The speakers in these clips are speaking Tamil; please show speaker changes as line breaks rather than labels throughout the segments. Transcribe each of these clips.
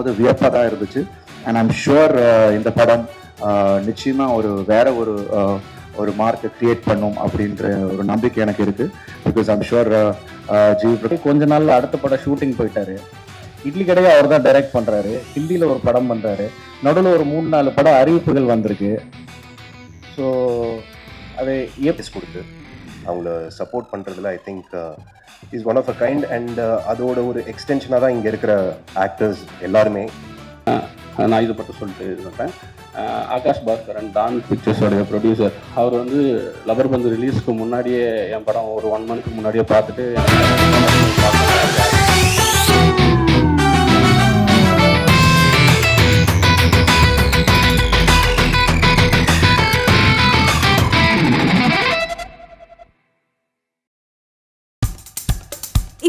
அது வியப்பாக தான் இருந்துச்சு. அண்ட் ஐம் ஷுவர் இந்த படம் நிச்சயமாக நிச்சயமா ஒரு வேற ஒரு uh, ஒரு மார்க்கை கிரியேட் பண்ணும் அப்படின்ற ஒரு நம்பிக்கை எனக்கு இருக்கு. பிகாஸ் ஐம் ஷுவர் ஜீவ்
கொஞ்ச நாள்ல அடுத்த படம் ஷூட்டிங் போயிட்டாரு. இட்லி கடையை அவர் தான் டைரக்ட் பண்றாரு. ஹிந்தியில் ஒரு படம் பண்ணுறாரு நடுவில் ஒரு மூணு நாலு படம் அறிவிப்புகள் வந்திருக்கு. ஸோ அது எப்
கொடுத்து அவங்கள சப்போர்ட் பண்ணுறதுல I think is one of a kind and அதோட ஒரு எக்ஸ்டென்ஷனாக தான் இங்கே இருக்கிற ஆக்டர்ஸ் எல்லாருமே.
நான் இதை பற்றி சொல்லிட்டு இருந்தேன் ஆகாஷ் பாஸ்கரன் டான் பிக்சர்ஸோடைய ப்ரொடியூசர் அவர் வந்து லவர் பந்து ரிலீஸ்க்கு முன்னாடியே என் படம் ஒரு ஒன் மந்த்க்கு முன்னாடியே பார்த்துட்டு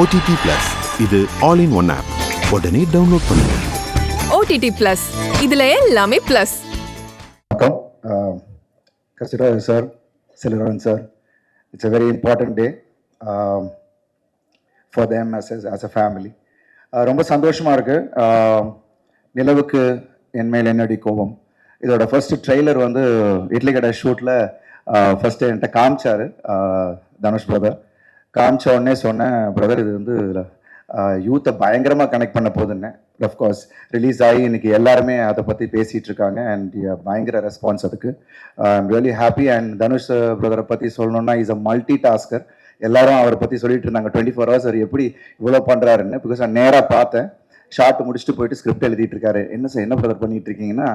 ஓடிடி பிளஸ் இது ஆல் இன் ஒன் ஆப் உடனே டவுன்லோட் பண்ணுங்க.
ஓடிடி பிளஸ் இதுல எல்லாமே பிளஸ்
வணக்கம். Kasiraj sir Selvarajan sir. It's a very important day for them as a as a family ரொம்ப சந்தோஷமாக இருக்குது நிலவுக்கு என் மேல் என்னடி கோபம். இதோட ஃபர்ஸ்ட் ட்ரெய்லர் வந்து இட்லி கடை ஷூட்டில் ஃபர்ஸ்ட் என்கிட்ட காமிச்சாரு தனுஷ் பிரதர் காமிச்ச உடனே சொன்னேன் பிரதர் இது வந்து இதில் யூத்தை பயங்கரமாக கனெக்ட் பண்ண போதுன்னு அஃப்கோர்ஸ் ரிலீஸ் ஆகி இன்னைக்கு எல்லாருமே அதை பற்றி பேசிகிட்டு இருக்காங்க அண்ட் பயங்கர ரெஸ்பான்ஸ் அதுக்கு. I'm really happy and Dhanush uh, பிரதரை பற்றி சொல்லணும்னா இஸ் அ மல்டி டாஸ்கர் எல்லாரும் அவரை பற்றி சொல்லிட்டு இருந்தாங்க. டுவெண்ட்டி ஃபோர் ஹவர்ஸ் அவர் எப்படி இவ்வளோ பண்ணுறாருன்னு பிகாஸ் நான் நேராக பார்த்தேன். ஷார்ட் முடிச்சுட்டு போயிட்டு ஸ்கிரிப்ட் எழுதிட்டு இருக்காரு. என்ன சார் என்ன பிரதர் பண்ணிட்டு இருக்கீங்கன்னா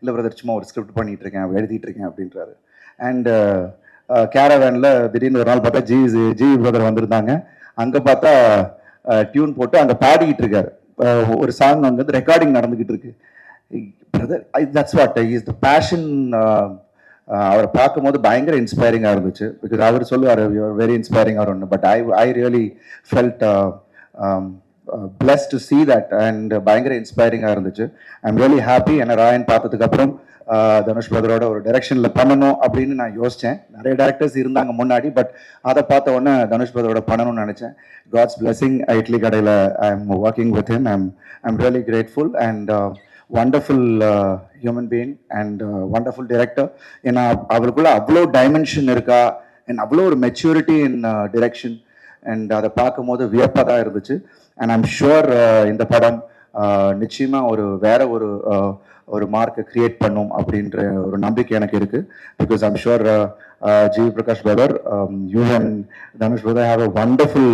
இல்லை பிரதர் சும்மா ஒரு ஸ்கிரிப்ட் பண்ணிட்டு இருக்கேன் எழுதிட்டு இருக்கேன் அப்படின்றாரு. அண்ட் கேரவேனில் திடீர்னு ஒரு நாள் பார்த்தா ஜி ஜி பிரதர் வந்திருந்தாங்க. அங்கே பார்த்தா டியூன் போட்டு அங்கே பாடிக்கிட்டு இருக்காரு. ஒரு சாங் அங்கே வந்து ரெக்கார்டிங் நடந்துக்கிட்டு இருக்கு. Brother that's what is the passion அவரை பார்க்கும்போது பயங்கர இன்ஸ்பைரிங்காக இருந்துச்சு. பிகாஸ் அவர் சொல்லுவார் வெரி இன்ஸ்பைரிங் அவர் ஒன்று but I I really felt bless to see that and பயங்கர இன்ஸ்பைரிங்காக இருந்துச்சு. ஐம் ரியலி ஹாப்பி என்ன ராயன் பார்த்ததுக்கப்புறம் தனுஷ் பிரதரோட ஒரு டைரக்ஷனில் பண்ணணும் அப்படின்னு நான் யோசித்தேன் நிறைய டேரக்டர்ஸ் இருந்தாங்க முன்னாடி பட் அதை பார்த்த உடனே தனுஷ் பிரதரோட பண்ணணும்னு நினச்சேன். காட்ஸ் பிளெஸிங் இட்லி கடையில் I am working with him I'm I'm really grateful and wonderful human being and wonderful director ஏன்னா அவளுக்குள்ள அவ்வளோ டைமென்ஷன் இருக்கா? அண்ட் அவ்வளோ ஒரு மெச்சூரிட்டி இன் டிரெக்ஷன் அண்ட் அதை பார்க்கும்போது வியப்பாக தான் இருந்துச்சு. அண்ட் ஐம் ஷுவர் இந்த படம் நிச்சயமாக நிச்சயமா ஒரு வேற ஒரு ஒரு மார்க்கை கிரியேட் பண்ணும் அப்படின்ற ஒரு நம்பிக்கை எனக்கு இருக்கு. Because I'm sure G Prakash brother you and Dhanush brother have a wonderful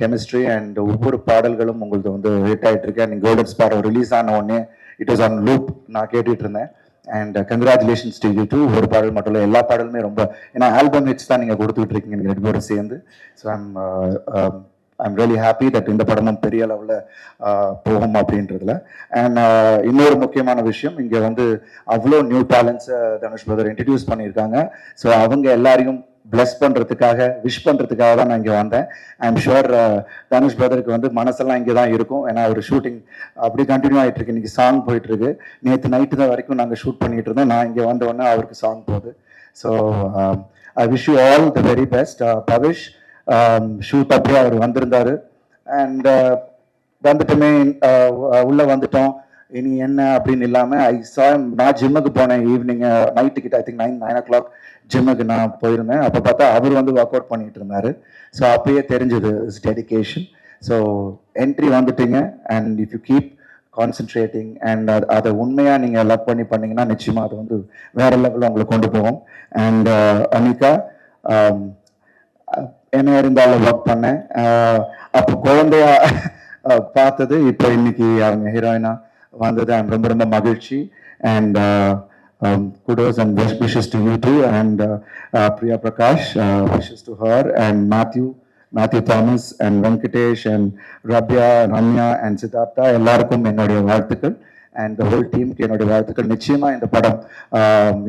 chemistry and ஒவ்வொரு பாடல்களும் உங்களது வந்து ஹிட் ஆகிட்டு இருக்கு. அண்ட் கோல்டன் ஸ்பார் ரிலீஸ் ஆன உடனே இட் வாஸ் ஆன் லூப் நான் கேட்டுட்டு இருந்தேன். And congratulations to you too ஒரு பாடல் மட்டும் இல்லை எல்லா பாடலுமே ரொம்ப ஏன்னா ஆல்பம் ஹிட்ஸ் தான் நீங்கள் கொடுத்துட்டு இருக்கீங்க ரெண்டு பேரும் சேர்ந்து. So I'm I'm really happy that இந்த படமும் பெரிய அளவில் போகும் அப்படின்றதுல. அண்ட் இன்னொரு முக்கியமான விஷயம் இங்கே வந்து அவ்வளோ நியூ டேலண்ட்ஸை தனுஷ் பிரதர் இன்ட்ரடியூஸ் பண்ணியிருக்காங்க. ஸோ அவங்க எல்லாரையும் பிளஸ் பண்ணுறதுக்காக விஷ் பண்ணுறதுக்காக தான் நான் இங்கே வந்தேன். ஐ ஐம் ஷுவர் தனுஷ் பிரதருக்கு வந்து மனசெல்லாம் இங்கே தான் இருக்கும். ஏன்னா ஒரு ஷூட்டிங் அப்படி கண்டினியூ ஆகிட்டு இருக்கு. இன்னைக்கு சாங் போயிட்டுருக்கு நேற்று நைட்டு தான் வரைக்கும் நாங்கள் ஷூட் பண்ணிகிட்டு இருந்தோம். நான் இங்கே வந்த உடனே அவருக்கு சாங் போகுது. So I wish you all the very best Pavish shoot அப்படியே அவர் வந்திருந்தாரு. அண்ட் uh, வந்துட்டுமே உள்ளே உள்ள வந்துட்டோம். இனி என்ன அப்படின்னு இல்லாமல் ஐ சா நான் ஜிம்முக்கு போனேன் ஈவினிங் நைட்டு கிட்ட I think nine nine o'clock ஜிம்முக்கு நான் போயிருந்தேன். அப்போ பார்த்தா அவர் வந்து ஒர்க் அவுட் பண்ணிட்டு இருந்தாரு. ஸோ அப்பயே தெரிஞ்சது இஸ் டெடிக்கேஷன் ஸோ என்ட்ரி வந்துட்டீங்க. And if you keep concentrating and அதை உண்மையாக நீங்கள் லவ் பண்ணி பண்ணீங்கன்னா நிச்சயமாக அது வந்து வேற லெவலில் உங்களை கொண்டு போகும். அண்ட் அனிகா என்ன இருந்தாலும் ஒர்க் பண்ணேன். அப்போ குழந்தையா பார்த்தது இப்போ இன்னைக்கு அவங்க ஹீரோயினா வந்தது. அண்ட் ரொம்ப ரொம்ப மகிழ்ச்சி. And kudos and best wishes to you too and Priya Prakash wishes to her and Mathew Mathew Thomas and Venkatesh and ரப்யா Ramya and Siddhartha எல்லாருக்கும் என்னுடைய வாழ்த்துக்கள். அண்ட் த ஹோல் டீமுக்கு என்னுடைய வாழ்த்துக்கள். நிச்சயமாக இந்த படம்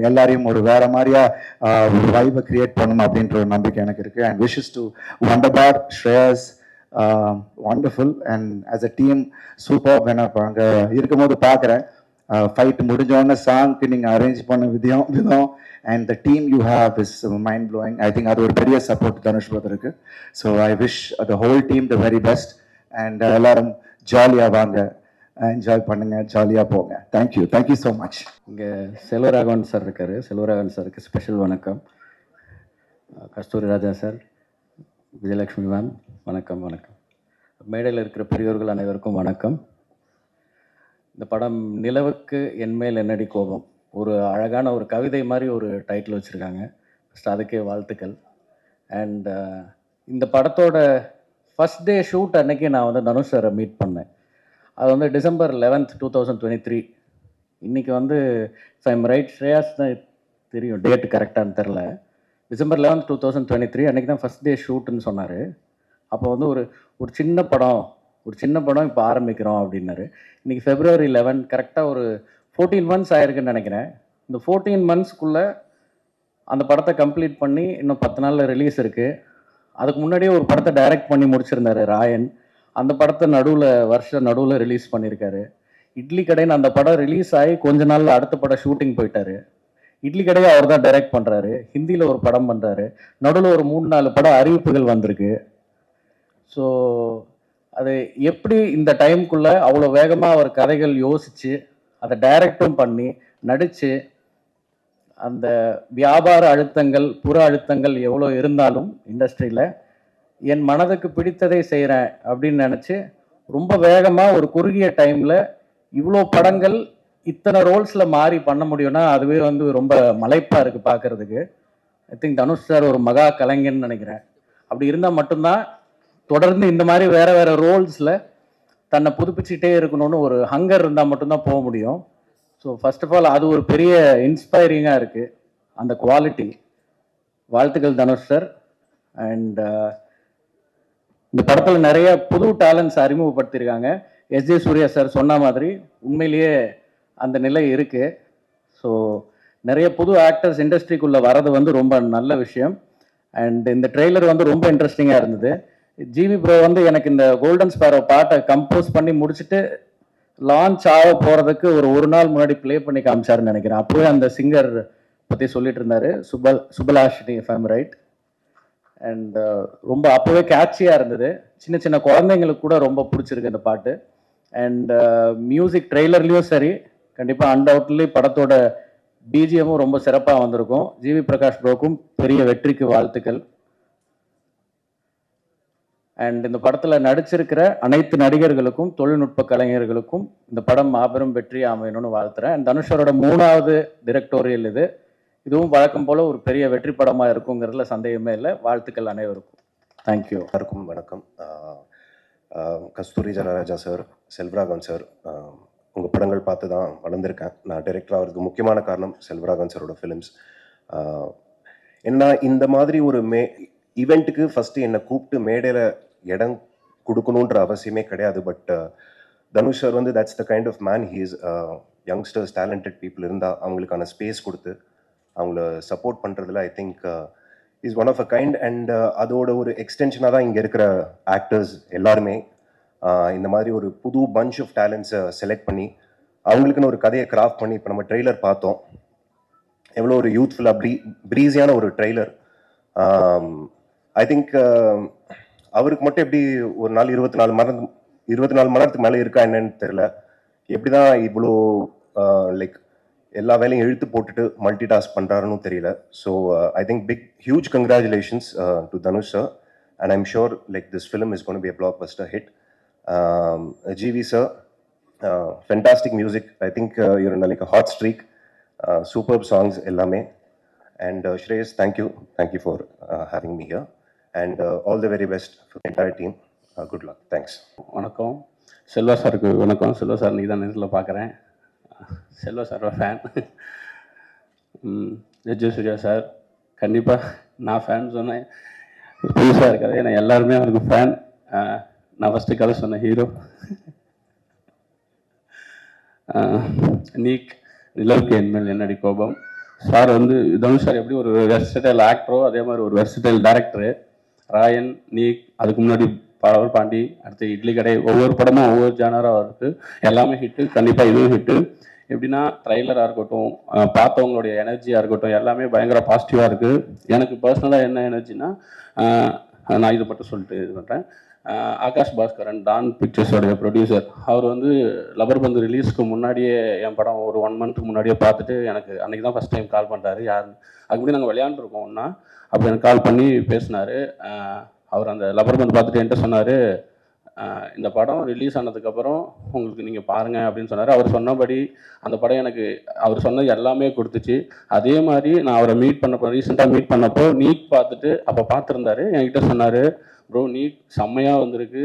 எல்லாரையும் ஒரு வேற மாதிரியா ஒரு வைபை கிரியேட் பண்ணணும் அப்படின்ற ஒரு நம்பிக்கை எனக்கு இருக்கு. And wishes to வண்டபார் Shreyas wonderful and as a team super வேணா அங்கே இருக்கும்போது பார்க்குறேன் ஃபைட் முடிஞ்சோடனே சாங்க்கு நீங்கள் அரேஞ்ச் பண்ண விதம் விதம். And the team you have is mind blowing I think அது ஒரு பெரிய support Dhanush பிரதருக்கு so I wish the whole team the very best and எல்லாரும் ஜாலியாக வாங்க. என்ஜாய் பண்ணுங்க ஜாலியாக போங்க. தேங்க்யூ தேங்க்யூ ஸோ மச்
இங்கே செல்வராகவன் சார் இருக்கார். செல்வராகவன் சாருக்கு ஸ்பெஷல் வணக்கம். Uh, கஸ்தூரி ராஜா சார் விஜயலட்சுமி மேம் வணக்கம் வணக்கம். மேடையில் இருக்கிற பெரியோர்கள் அனைவருக்கும் வணக்கம். இந்த படம் நிலவுக்கு என்மேல் என்னடி கோபம்? ஒரு அழகான ஒரு கவிதை மாதிரி ஒரு டைட்டில் வச்சுருக்காங்க. ஃபஸ்ட் அதுக்கே வாழ்த்துக்கள். அண்ட் uh, இந்த படத்தோட ஃபஸ்ட் டே ஷூட் அன்னைக்கு நான் வந்து தனுஷ் சாரை மீட் பண்ணேன். அது வந்து December eleventh two thousand twenty three இன்றைக்கி வந்து ஐம் ரைட் ஸ்ரேயாஸ் தான் தெரியும் டேட் கரெக்டானு தெரில December eleventh two thousand twenty three அன்றைக்கி தான் ஃபஸ்ட் டே ஷூட்டுன்னு சொன்னார். அப்போ வந்து ஒரு ஒரு சின்ன படம் ஒரு சின்ன படம் இப்போ ஆரம்பிக்கிறோம் அப்படின்னாரு. இன்றைக்கி ஃபெப்ரவரி லெவன் கரெக்டாக ஒரு ஃபோர்டீன் மந்த்ஸ் ஆயிருக்குன்னு நினைக்கிறேன். இந்த ஃபோர்டீன் மந்த்ஸ்க்குள்ளே அந்த படத்தை கம்ப்ளீட் பண்ணி இன்னும் பத்து நாளில் ரிலீஸ் இருக்குது அதுக்கு முன்னாடியே ஒரு படத்தை டைரக்ட் பண்ணி முடிச்சிருந்தாரு ராயன். அந்த படத்தை நடுவில் வருஷம் நடுவில் ரிலீஸ் பண்ணியிருக்காரு இட்லி கடைன்னு அந்த படம் ரிலீஸ் ஆகி கொஞ்ச நாளில் அடுத்த படம் ஷூட்டிங் போயிட்டாரு. இட்லி கடையை அவர் தான் டைரக்ட் பண்ணுறாரு ஹிந்தியில் ஒரு படம் பண்ணுறாரு நடுவில் ஒரு மூணு நாலு படம் அறிவிப்புகள் வந்திருக்கு. ஸோ அது எப்படி இந்த டைமுக்குள்ளே அவ்வளோ வேகமாக அவர் கதைகள் யோசித்து அதை டைரக்டும் பண்ணி நடித்து அந்த வியாபார அழுத்தங்கள் புற அழுத்தங்கள் எவ்வளோ இருந்தாலும் இண்டஸ்ட்ரியில் என் மனதுக்கு பிடித்ததை செய்கிறேன் அப்படின்னு நினச்சி ரொம்ப வேகமாக ஒரு குறுகிய டைமில் இவ்வளோ படங்கள் இத்தனை ரோல்ஸில் மாறி பண்ண முடியும்னா அதுவே வந்து ரொம்ப மலைப்பாக இருக்குது பார்க்குறதுக்கு ஐ திங்க் தனுஷ் சார் ஒரு மகா கலைஞர்னு நினைக்கிறேன். அப்படி இருந்தால் மட்டும்தான் தொடர்ந்து இந்த மாதிரி வேறு வேறு ரோல்ஸில் தன்னை புதுப்பிச்சுட்டே இருக்கணும்னு ஒரு ஹங்கர் இருந்தால் மட்டும்தான் போக முடியும். ஸோ ஃபர்ஸ்ட் ஆஃப் ஆல் அது ஒரு பெரிய இன்ஸ்பைரிங்காக இருக்குது அந்த குவாலிட்டி வாழ்த்துக்கள் தனுஷ் சார் அண்ட் இந்த படத்தில் நிறைய புது டேலண்ட்ஸ் அறிமுகப்படுத்தியிருக்காங்க. எஸ். ஜே. சூர்யா சார் சொன்ன மாதிரி உண்மையிலேயே அந்த நிலை இருக்குது ஸோ நிறைய புது ஆக்டர்ஸ் இண்டஸ்ட்ரிக்குள்ளே வர்றது வந்து ரொம்ப நல்ல விஷயம். அண்ட் இந்த ட்ரெய்லர் வந்து ரொம்ப இன்ட்ரெஸ்டிங்காக இருந்தது. ஜிவி ப்ரோ வந்து எனக்கு இந்த கோல்டன் ஸ்பேரோ பாட்டை கம்போஸ் பண்ணி முடிச்சுட்டு லான்ச் ஆக போகிறதுக்கு ஒரு ஒரு நாள் முன்னாடி ப்ளே பண்ணி காமிச்சாருன்னு நினைக்கிறேன். அப்போவே அந்த சிங்கர் பற்றி சொல்லிட்டு இருந்தார். சுபல் Subhalashini fame right and uh, ரொம்ப அப்போவே கேட்சியாக இருந்தது. சின்ன சின்ன குழந்தைங்களுக்கு கூட ரொம்ப பிடிச்சிருக்கு இந்த பாட்டு. அண்ட் மியூசிக் ட்ரெய்லர்லேயும் சரி கண்டிப்பாக அன்டவுட்லி படத்தோட பிஜிஎமும் ரொம்ப சிறப்பாக வந்திருக்கும். ஜிவி பிரகாஷ் ப்ரோக்கும் பெரிய வெற்றிக்கு வாழ்த்துக்கள். அண்ட் இந்த படத்தில் நடிச்சிருக்கிற அனைத்து நடிகர்களுக்கும் தொழில்நுட்ப கலைஞர்களுக்கும் இந்த படம் மாபெரும் வெற்றி அமையணும்னு வாழ்த்துறேன். தனுஷரோட மூணாவது டிரெக்டோரியல் இது. இதுவும் வழக்கம் போல் ஒரு பெரிய வெற்றி படமாக இருக்குங்கிறதுல சந்தேகமே இல்லை. வாழ்த்துக்கள் அனைவருக்கும். தேங்க்யூ
எல்லாருக்கும் வணக்கம். கஸ்தூரி ஜனராஜா சார் செல்வராகவன் சார் உங்கள் படங்கள் பார்த்து தான் வளர்ந்துருக்கேன். நான் டைரக்டர் ஆகிறதுக்கு முக்கியமான காரணம் செல்வராகவன் சாரோட ஃபிலிம்ஸ் என்ன இந்த மாதிரி ஒரு மே ஈவெண்ட்டுக்கு ஃபஸ்ட்டு என்னை கூப்பிட்டு மேடையில் இடம் கொடுக்கணுன்ற அவசியமே கிடையாது. பட் தனுஷ் சார் வந்து that's the kind of man he's youngsters talented people இருந்தால் அவங்களுக்கான ஸ்பேஸ் கொடுத்து அவங்கள சப்போர்ட் பண்ணுறதுல I think is one of a kind and அதோட ஒரு எக்ஸ்டென்ஷனாக தான் இங்கே இருக்கிற ஆக்டர்ஸ் எல்லாருமே. Uh, இந்த மாதிரி ஒரு புது பஞ்ச் ஆஃப் டேலண்ட்ஸை செலக்ட் பண்ணி அவங்களுக்குன்னு ஒரு கதையை கிராஃப்ட் பண்ணி இப்போ நம்ம ட்ரெய்லர் பார்த்தோம். எவ்வளோ ஒரு யூத்ஃபுல்லாக ப்ரீ ப்ரீஸியான ஒரு ட்ரெய்லர் ஐ திங்க் அவருக்கு மட்டும் எப்படி ஒரு நாள் இருபத்தி நாலு மணி இருபத்தி நாலு மணி நேரத்துக்கு மேலே இருக்கா என்னன்னு தெரில எப்படி தான் இவ்வளோ லைக் uh, எல்லா வேலையும் இழுத்து போட்டுட்டு மல்டி டாஸ்க் பண்ணுறாருன்னு தெரியல so I think big huge congratulations to Dhanush sir and I'm sure like this film is gonna be a blockbuster hit GV sir fantastic music I think you're like hot streak super songs எல்லாமே and Shreyas thank you thank you for having me here and all the very best for entire team good luck thanks
வணக்கம். செல்வா சாருக்கு வணக்கம். செல்வா சார் நீ தான் நேரில் பார்க்குறேன் Selva sir fan judge Suriya sir. கண்டிப்பாக நான் ஃபேன் சொன்னேன். புதுசாக இருக்காது ஏன்னா எல்லாருமே அவருக்கு ஃபேன் நான் ஃபஸ்ட்டு கதை சொன்ன ஹீரோ நீக் நிலவுக்கு என்மேல் என்னடி கோபம்? சார் வந்து தனுஷ் சார் எப்படி ஒரு வெர்சடைல் ஆக்டரோ அதே மாதிரி ஒரு வெர்சடைல் டேரக்டரு ராயன் நீக் அதுக்கு முன்னாடி பவர் பாண்டி அடுத்து இட்லி கடை ஒவ்வொரு படமும் ஒவ்வொரு ஜானராக இருக்குது எல்லாமே ஹிட்டு கண்டிப்பாக இதுவும் ஹிட்டு எப்படின்னா ட்ரைலராக இருக்கட்டும் பார்த்தவங்களுடைய எனர்ஜியாக இருக்கட்டும் எல்லாமே பயங்கர பாசிட்டிவாக இருக்குது எனக்கு பர்சனலாக என்ன எனர்ஜினா நான் இது மட்டும் சொல்லிட்டு இது பண்ணுறேன் ஆகாஷ் பாஸ்கரன் டான் பிக்சர்ஸோடைய ப்ரொடியூசர் அவர் வந்து லபர் பந்து ரிலீஸ்க்கு முன்னாடியே என் படம் ஒரு ஒன் மந்த்துக்கு முன்னாடியே பார்த்துட்டு எனக்கு அன்றைக்கி தான் ஃபஸ்ட் டைம் கால் பண்ணுறாரு யார் அதுக்கு முன்னாடி நாங்கள் விளையாண்டுருக்கோம் ஒன்றா அப்போ எனக்கு கால் பண்ணி பேசினார். அவர் அந்த லபர் பந்து பார்த்துட்டு என்கிட்ட சொன்னார் இந்த படம் ரிலீஸ் ஆனதுக்கப்புறம் உங்களுக்கு நீங்கள் பாருங்கள் அப்படின்னு சொன்னார். அவர் சொன்னபடி அந்த படம் எனக்கு அவர் சொன்னது எல்லாமே கொடுத்துச்சு. அதே மாதிரி நான் அவரை மீட் பண்ணப்போ ரீசெண்டாக மீட் பண்ணப்போ நீட் பார்த்துட்டு அப்போ பார்த்துருந்தாரு. என்கிட்ட சொன்னார் ப்ரோ நீட் செம்மையாக வந்திருக்கு.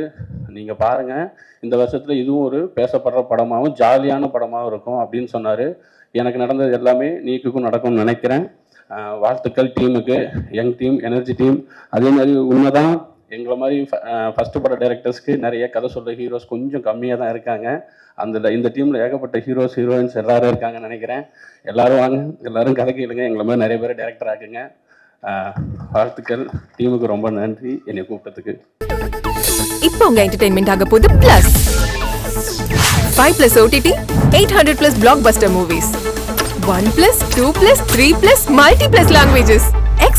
நீங்கள் பாருங்கள் இந்த வருஷத்தில் இதுவும் ஒரு பேசப்படுற படமாகவும் ஜாலியான படமாகவும் இருக்கும் அப்படின்னு சொன்னார். எனக்கு நடந்தது எல்லாமே நீக்குக்கும் நடக்கும்னு நினைக்கிறேன். வாழ்த்துக்கள் டீமுக்கு யங் டீம் எனர்ஜி டீம் அதே மாதிரி உண்மைதான் எங்களை மாதிரி ஃபஸ்ட்டு பட டைரக்டர்ஸ்க்கு நிறைய கதை சொல்கிற ஹீரோஸ் கொஞ்சம் கம்மியாக தான் இருக்காங்க. அந்த இந்த டீமில் ஏகப்பட்ட ஹீரோஸ் ஹீரோயின்ஸ் எல்லாரும் இருக்காங்கன்னு நினைக்கிறேன். எல்லாரும் வாங்க எல்லாரும் கதை கேளுங்க. எங்களை மாதிரி நிறைய பேர் டேரக்டர் ஆக்குங்க. வாழ்த்துக்கள். டீமுக்கு ரொம்ப நன்றி. என்னை கூப்பிட்டதுக்கு.
இப்போ உங்க என்டர்டைன்மெண்ட் ஆக போகுது plus five plus OTT eight hundred plus blockbuster movies one plus two plus three plus multi plus languages